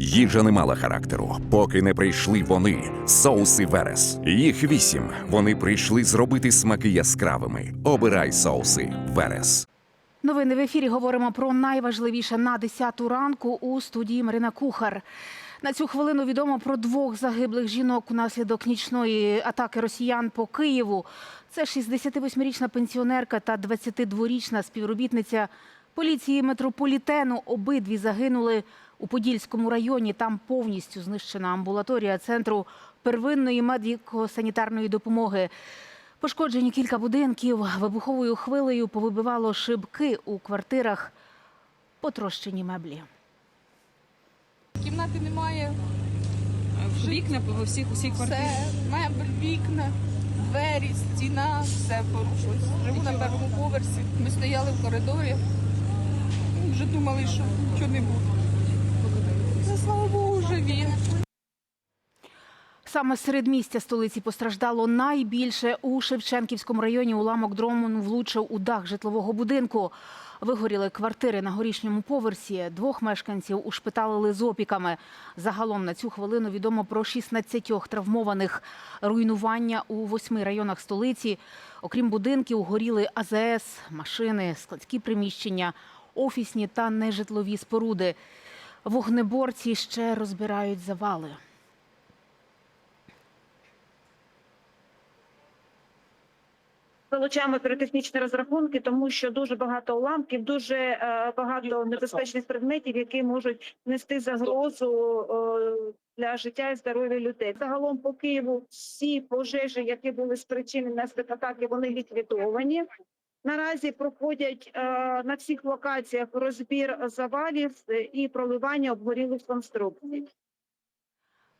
Їжа не мала характеру, поки не прийшли вони, соуси Верес. Їх вісім. Вони прийшли зробити смаки яскравими. Обирай соуси Верес. Новини в ефірі говоримо про найважливіше на 10 ранку у студії Марина Кухар. На цю хвилину відомо про двох загиблих жінок унаслідок нічної атаки росіян по Києву. Це 68-річна пенсіонерка та 22-річна співробітниця поліції метрополітену. Обидві загинули у Подільському районі. Там повністю знищена амбулаторія центру первинної медико-санітарної допомоги. Пошкоджені кілька будинків, вибуховою хвилею повибивало шибки у квартирах, потрощені меблі. Кімнати немає, Вікна по всіх усіх квартирах. все, мебель, вікна, двері, стіна, все порушилось. Живу на першому поверсі. Ми стояли в коридорі. Вже думали, що нічого не буде. Ну, слава Богу, живі. Саме серед містя столиці постраждало найбільше у Шевченківському районі. Уламок дрону влучив у дах житлового будинку. Вигоріли квартири на горішньому поверсі. Двох мешканців ушпиталили з опіками. Загалом на цю хвилину відомо про 16 травмованих. Руйнування у восьми районах столиці. Окрім будинків, горіли АЗС, машини, складські приміщення, офісні та нежитлові споруди. Вогнеборці ще розбирають завали. Вилучаємо піротехнічні розрахунки, тому що дуже багато уламків, дуже е, багато небезпечних предметів, які можуть нести загрозу е, для життя і здоров'я людей. Загалом по Києву всі пожежі, які були спричинені внаслідок атаки, вони ліквідовані. Наразі проходять е, на всіх локаціях розбір завалів е, і проливання обгорілих конструкцій.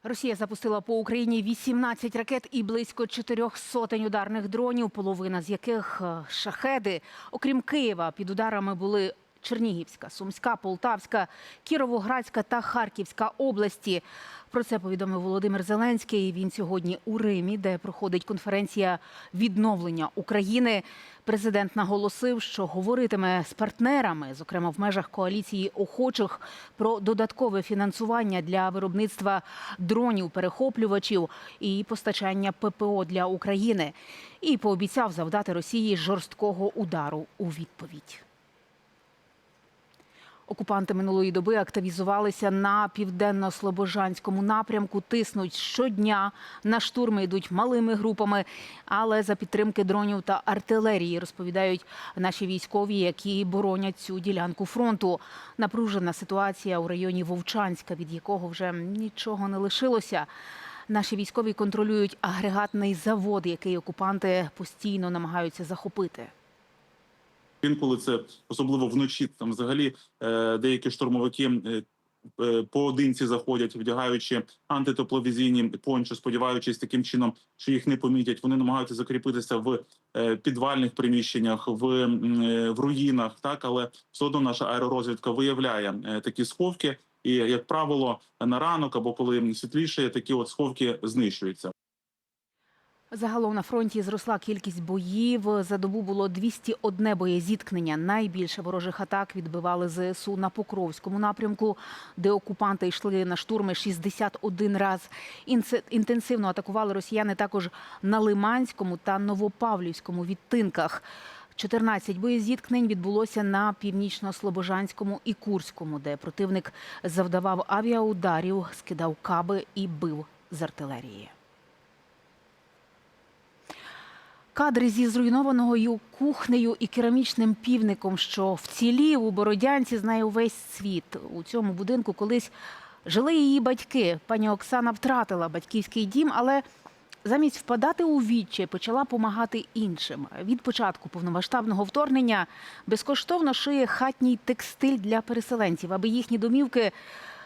Росія запустила по Україні 18 ракет і близько чотирьох сотень ударних дронів, половина з яких е, шахеди. Окрім Києва, під ударами були Чернігівська, Сумська, Полтавська, Кіровоградська та Харківська області. Про це повідомив Володимир Зеленський. Він сьогодні у Римі, де проходить конференція відновлення України. Президент наголосив, що говоритиме з партнерами, зокрема в межах коаліції охочих, про додаткове фінансування для виробництва дронів-перехоплювачів і постачання ППО для України. І пообіцяв завдати Росії жорсткого удару у відповідь. Окупанти минулої доби активізувалися на південно-слобожанському напрямку. Тиснуть щодня. На штурми йдуть малими групами, але за підтримки дронів та артилерії розповідають наші військові, які боронять цю ділянку фронту. Напружена ситуація у районі Вовчанська, від якого вже нічого не лишилося. Наші військові контролюють агрегатний завод, який окупанти постійно намагаються захопити. Інколи це особливо вночі. Там взагалі е, деякі штурмовики е, е, поодинці заходять, вдягаючи антитепловізійні пончо, сподіваючись таким чином, що їх не помітять. Вони намагаються закріпитися в підвальних приміщеннях, в, в руїнах. Так, але все одно наша аеророзвідка виявляє такі сховки. І як правило, на ранок або коли світліше, такі от сховки знищуються. Загалом на фронті зросла кількість боїв. За добу було 201 боєзіткнення. Найбільше ворожих атак відбивали ЗСУ на Покровському напрямку, де окупанти йшли на штурми 61 раз. Інтенсивно атакували росіяни також на Лиманському та Новопавлівському відтинках. 14 боєзіткнень відбулося на північно-слобожанському і Курському, де противник завдавав авіаударів, скидав каби і бив з артилерії. Кадри зі зруйнованою кухнею і керамічним півником, що вцілів у Бородянці, знає увесь світ. У цьому будинку колись жили її батьки. Пані Оксана втратила батьківський дім, але замість впадати у відчай почала допомагати іншим. Від початку повномасштабного вторгнення безкоштовно шиє хатній текстиль для переселенців, аби їхні домівки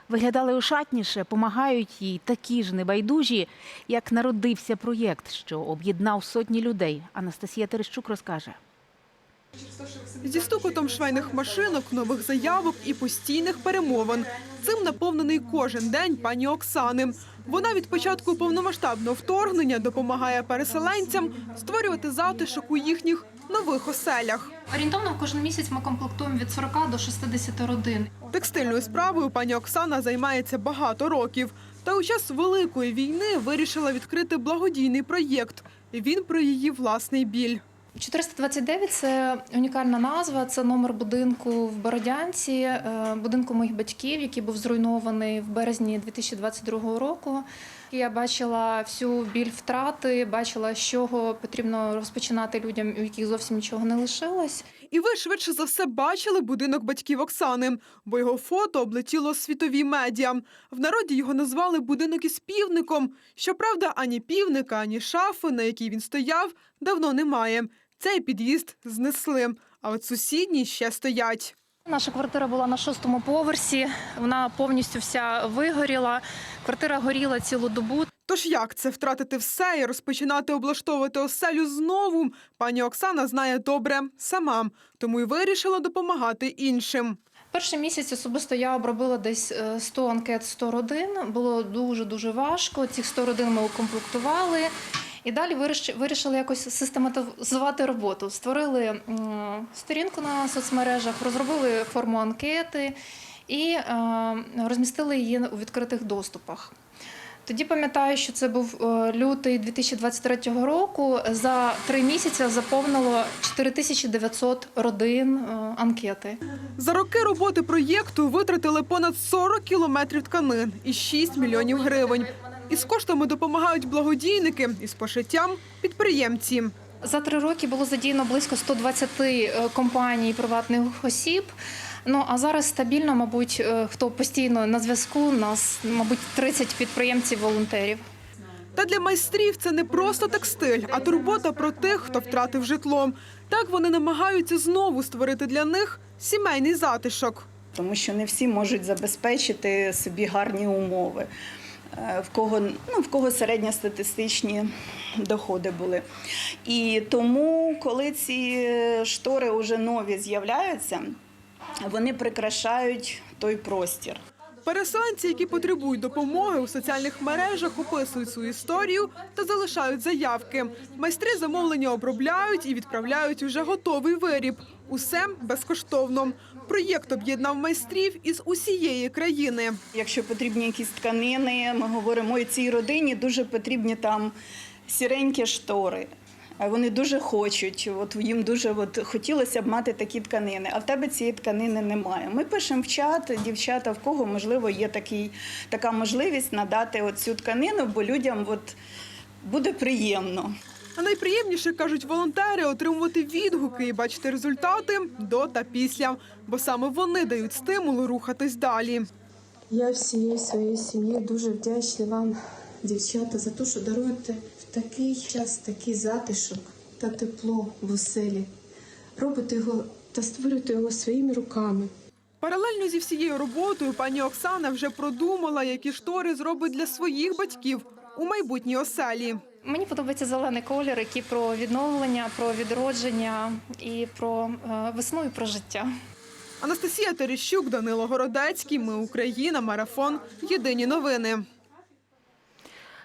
виглядали ошатніше, помагають їй такі ж небайдужі, як народився проєкт, що об'єднав сотні людей. Анастасія Терещук розкаже. Зі стукотом швейних машинок, нових заявок і постійних перемовин. Цим наповнений кожен день пані Оксани. Вона від початку повномасштабного вторгнення допомагає переселенцям створювати затишок у їхніх нових оселях. Орієнтовно кожен місяць ми комплектуємо від 40 до 60 родин. Текстильною справою пані Оксана займається багато років. Та у час великої війни вирішила відкрити благодійний проєкт. Він про її власний біль. 429 – це унікальна назва. Це номер будинку в Бородянці, е, будинку моїх батьків, який був зруйнований в березні 2022 року. Я бачила всю біль втрати, бачила, з чого потрібно розпочинати людям, у яких зовсім нічого не лишилось. І ви швидше за все бачили будинок батьків Оксани, бо його фото облетіло світові медіа. В народі його назвали будинок із півником. Щоправда, ані півника, ані шафи, на якій він стояв, давно немає. Цей під'їзд знесли, а от сусідні ще стоять. Наша квартира була на шостому поверсі. Вона повністю вся вигоріла. Квартира горіла цілу добу. Тож як це втратити все і розпочинати облаштовувати оселю знову? Пані Оксана знає добре сама, тому й вирішила допомагати іншим. Перший місяць особисто я обробила десь е, 100 анкет, 100 родин. Було дуже дуже важко. Цих 100 родин ми укомплектували. І далі виріш- вирішили якось систематизувати роботу. Створили сторінку на соцмережах, розробили форму анкети і е, розмістили її у відкритих доступах. Тоді пам'ятаю, що це був е, лютий 2023 року. За три місяці заповнило 4900 родин е, анкети. За роки роботи проєкту витратили понад 40 кілометрів тканин і 6 мільйонів гривень. Із коштами допомагають благодійники, із пошиттям підприємці. За три роки було задіяно близько 120 е, компаній приватних осіб. Ну а зараз стабільно, мабуть, е, хто постійно на зв'язку, нас, мабуть, 30 підприємців-волонтерів. Та для майстрів це не просто текстиль, а турбота про тих, хто втратив житло. Так вони намагаються знову створити для них сімейний затишок. тому що не всі можуть забезпечити собі гарні умови. В кого, ну, в кого середньостатистичні доходи були. І тому, коли ці штори вже нові з'являються, вони прикрашають той простір. Переселенці, які потребують допомоги у соціальних мережах, описують свою історію та залишають заявки. Майстри замовлення обробляють і відправляють уже готовий виріб. Усе безкоштовно. Проєкт об'єднав майстрів із усієї країни. Якщо потрібні якісь тканини, ми говоримо, ой, цій родині дуже потрібні там сіренькі штори. Вони дуже хочуть, от їм дуже от, хотілося б мати такі тканини, а в тебе цієї тканини немає. Ми пишемо в чат, дівчата, в кого можливо є такий, така можливість надати цю тканину, бо людям от, буде приємно. А найприємніше кажуть волонтери отримувати відгуки і бачити результати до та після, бо саме вони дають стимул рухатись далі. Я всією своєю сім'єю дуже вдячна вам, дівчата, за те, що даруєте в такий час такий затишок та тепло в оселі. Робите його та створюєте його своїми руками. Паралельно зі всією роботою пані Оксана вже продумала, які штори зробить для своїх батьків у майбутній оселі. Мені подобається зелений колір, який про відновлення, про відродження і про е, весну і про життя. Анастасія Терещук, Данило Городецький. Ми Україна. Марафон. Єдині новини.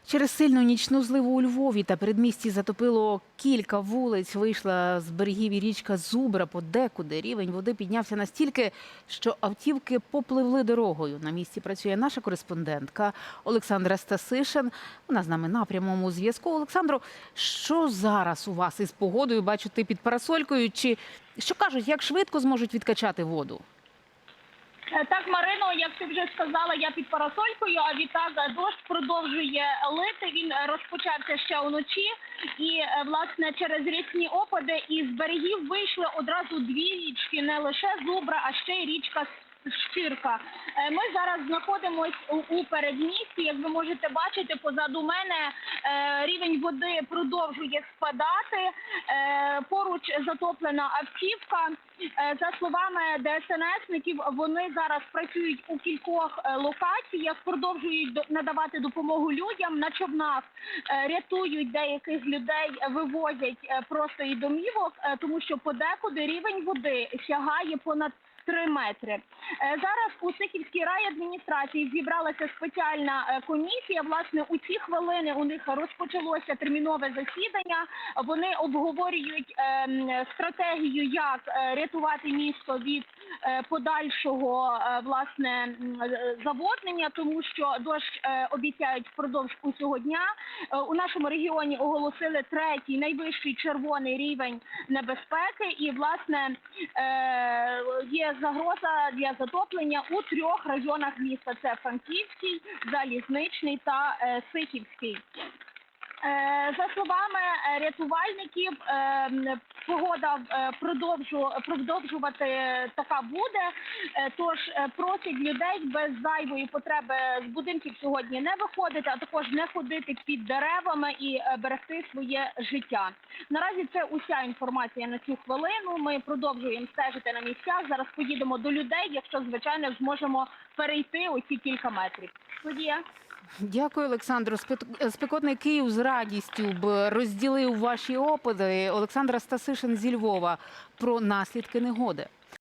Через сильну нічну зливу у Львові та передмісті затопило кілька вулиць. Вийшла з берегів і річка Зубра подекуди. Рівень води піднявся настільки, що автівки попливли дорогою. На місці працює наша кореспондентка Олександра Стасишин. Вона з нами на прямому зв'язку. Олександро, що зараз у вас із погодою? Бачу, ти під парасолькою. Чи що кажуть, як швидко зможуть відкачати воду? Е, Так, Марино, як ти вже сказала, я під парасолькою, а відтак е, дощ продовжує лити. Він е, розпочався ще уночі, і власне через річні опади із берегів вийшли одразу дві річки, не лише зубра, а ще й річка Щирка. Е, Ми зараз знаходимось у, передмісті. Як ви можете бачити, позаду мене е, рівень води продовжує спадати. Е, поруч затоплена автівка. За словами ДСНСників, вони зараз працюють у кількох локаціях, продовжують до- надавати допомогу людям на човнах, рятують деяких людей, вивозять просто і домівок, тому що подекуди рівень води сягає понад 3 метри. Е, Зараз у Сихівській райадміністрації зібралася спеціальна е, комісія. Власне, у ці хвилини у них розпочалося термінове засідання. Вони обговорюють ем, стратегію, як е, рятувати місто від подальшого е, власне е, заводнення, тому що дощ е, обіцяють впродовж усього дня. Е, У нашому регіоні оголосили третій найвищий червоний рівень небезпеки, і власне е, є загроза для затоплення у трьох районах міста: це Франківський, Залізничний та е, Сихівський. Е, За словами е, рятувальників, е, погода продовжу продовжувати така буде. Тож просять людей без зайвої потреби з будинків сьогодні не виходити, а також не ходити під деревами і берегти своє життя. Наразі це уся інформація на цю хвилину. Ми продовжуємо стежити на місцях. Зараз поїдемо до людей, якщо звичайно зможемо перейти оці кілька метрів. Студія. Дякую, Олександру. Спек- Спекотний Київ з радістю б розділив ваші опити. Олександра Стасишин зі Львова про наслідки негоди.